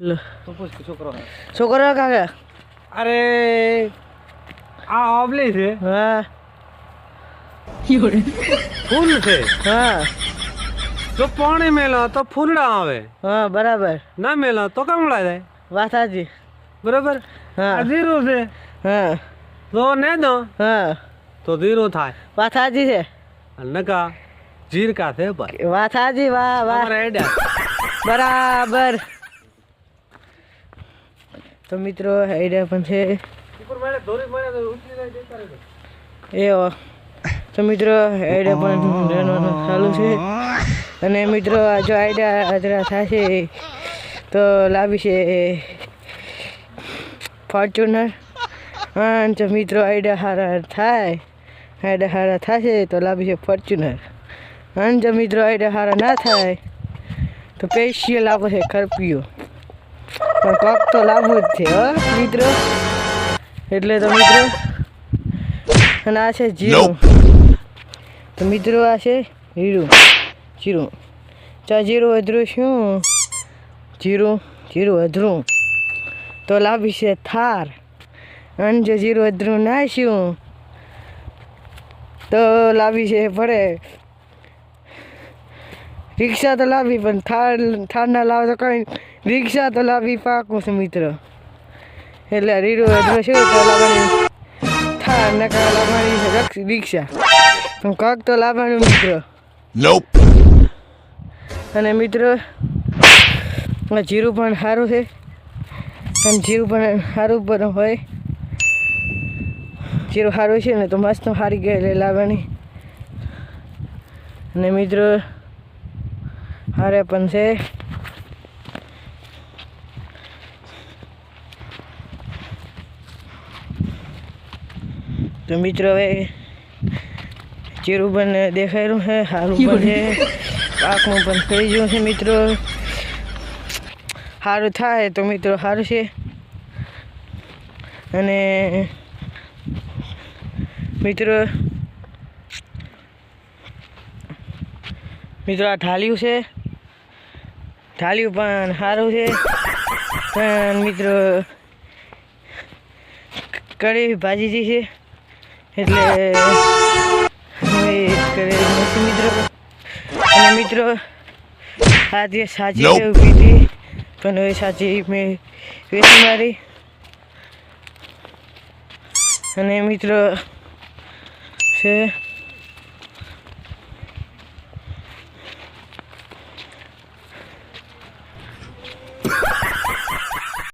લો. તું કે છોકરો. છોકરો કાકા? અરે આ આંબલી છે. હા. ફૂલ છે. હા. જો પાણી મેલો તો ફૂલડા આવે. હા બરાબર. ના મેલો તો કમળા જાય? વાત સાચી. બરાબર? હા. ધીરું છે. હા. તો ને દો. હા. તો ધીરું થાય. વાત સાચી છે. નકા જીરકા છે સાચી વાહ વાહ. બરાબર. તો મિત્રો, આઈડિયા પણ છે. એવો. તો મિત્રો, આઈડિયા પણ રહેવાનું ચાલુ છે. અને મિત્રો જો આઈડિયા જરા થશે, તો લાવી છે ફોર્ચ્યુનર અને જો મિત્રો, આઈડિયા હારા થાય, આઈડિયા સારા થશે, તો લાવી છે ફોર્ચ્યુનર અને જો મિત્રો, આઈડિયા હારા ના થાય, તો પેશિયલ આપો છે ખરપીઓ પણ કોક તો લાવવું જ છે હો મિત્રો. એટલે તો મિત્રો અને આ છે જીરું. તો મિત્રો આ છે જીરું જીરું. ચા જીરું અધરું શું? જીરું જીરું અધરું. તો લાવી છે થાર. અને જો જીરું અધરું નાખ્યું તો લાવી છે ભરે. રિક્ષા તો લાવી પણ થાર થાર ના લાવે તો કઈ રિક્ષા તો લાવી પાકું છે મિત્ર. એટલે રીરું એટલે શું તો લાવવાની? થા નકા લાવવાની રક્ષ- પણ કાંક તો લાવવાનું મિત્ર. અને મિત્ર જીરું પણ સારું છે. અને જીરું પણ સારું પણ હોય. જીરું સારું છે ને તો મસ્ત સારી ગયેલી લાવવાની. અને મિત્રો હારે પણ છે. તો મિત્રો હવે પણ દેખાયેલું છે સારું પણ છે. પાકનું પણ થઈ ગયું છે મિત્રો. સારું થાય તો મિત્રો સારું છે. અને મિત્રો મિત્રો આ ઢાલ્યું છે. ઢાલ્યું પણ સારું છે. પણ મિત્રો કઢી ભાજી જે છે એટલે મિત્રો અને મિત્રો આજે સાચી. ઊભી હતી પણ હવે સાચી મેં વેચી મારી અને મિત્રો છે